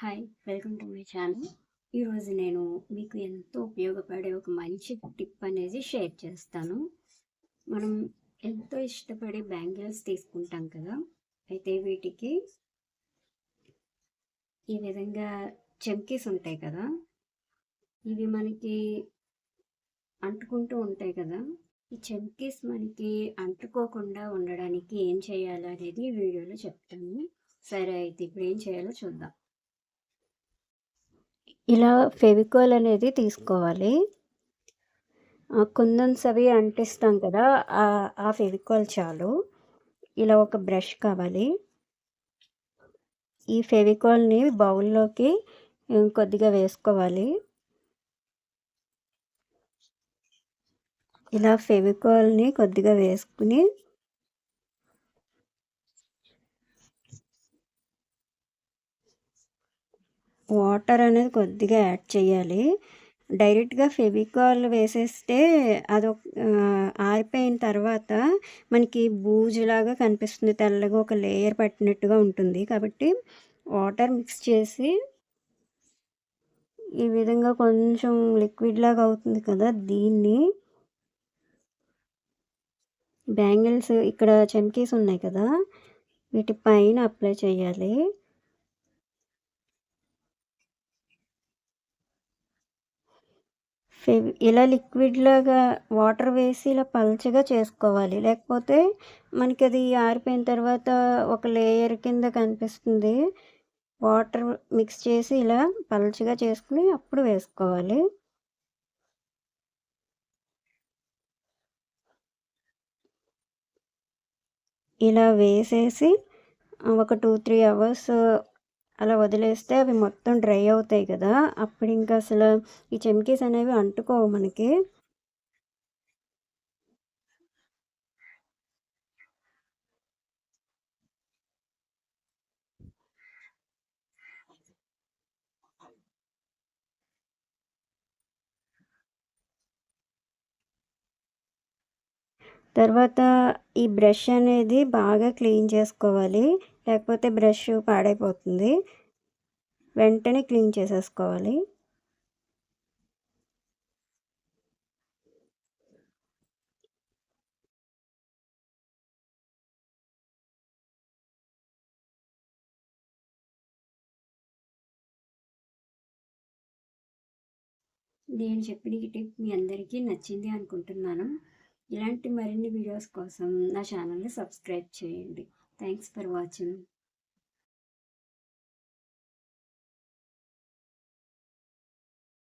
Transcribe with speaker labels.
Speaker 1: Hi welcome to my channel ఈరోజు నేను మీకు ఎంతో ఉపయోగపడే ఒక మంచి టిప్ అనేది షేర్ చేస్తాను. మనం ఎంతో ఇష్టపడే బ్యాంగిల్స్ తీసుకుంటాం కదా అయితే వీటికి ఈ విధంగా చెమ్కీస్ ఉంటాయి కదా ఇవి మనకి అంటుకుంటూ ఉంటాయి కదా. ఈ చెమ్కీస్ మనకి అంటుకోకుండా ఉండడానికి ఏం చేయాలనేది ఈ వీడియోలో చెప్తాను. సరే అయితే ఇప్పుడు ఏం చేయాలో చూద్దాం. ఇలా ఫెవికాల్ అనేది తీసుకోవాలి. కుందన్స్ అవి అంటిస్తాం కదా ఆ ఫెవికాల్ చాలు. ఇలా ఒక బ్రష్ కావాలి. ఈ ఫెవికాల్ని బౌల్లోకి కొద్దిగా వేసుకోవాలి. ఇలా ఫెవికాల్ని కొద్దిగా వేసుకుని వాటర్ అనేది కొద్దిగా యాడ్ చేయాలి. డైరెక్ట్గా ఫెవికాల్ వేసేస్తే అది ఆరిపోయిన తర్వాత మనకి బూజులాగా కనిపిస్తుంది. తెల్లగా ఒక లేయర్ పట్టినట్టుగా ఉంటుంది. కాబట్టి వాటర్ మిక్స్ చేసి ఈ విధంగా కొంచెం లిక్విడ్ లాగా అవుతుంది కదా దీన్ని. బ్యాంగిల్స్ ఇక్కడ చెమ్కీస్ ఉన్నాయి కదా వీటి పైన అప్లై చేయాలి. ఫెవి ఇలా లిక్విడ్ లాగా వాటర్ వేసి ఇలా పల్చగా చేసుకోవాలి. లేకపోతే మనకి అది ఆరిపోయిన తర్వాత ఒక లేయర్ కింద కనిపిస్తుంది. వాటర్ మిక్స్ చేసి ఇలా పల్చగా చేసుకుని అప్పుడు వేసుకోవాలి. ఇలా వేసేసి ఒక టూ త్రీ అవర్స్ అలా వదిలేస్తే అవి మొత్తం డ్రై అవుతాయి కదా. అప్పుడు ఇంకా అసలు ఈ చెమ్కీస్ అనేవి అంటుకోవు మనకి. తర్వాత ఈ బ్రష్ అనేది బాగా క్లీన్ చేసుకోవాలి. లేకపోతే బ్రష్ పాడైపోతుంది. వెంటనే క్లీన్ చేసేసుకోవాలి. నేను చెప్పిన ఈ టిప్ మీ అందరికీ నచ్చింది అనుకుంటున్నాను. ఇలాంటి మరిన్ని వీడియోస్ కోసం నా ఛానల్ని సబ్స్క్రైబ్ చేయండి. Thanks for watching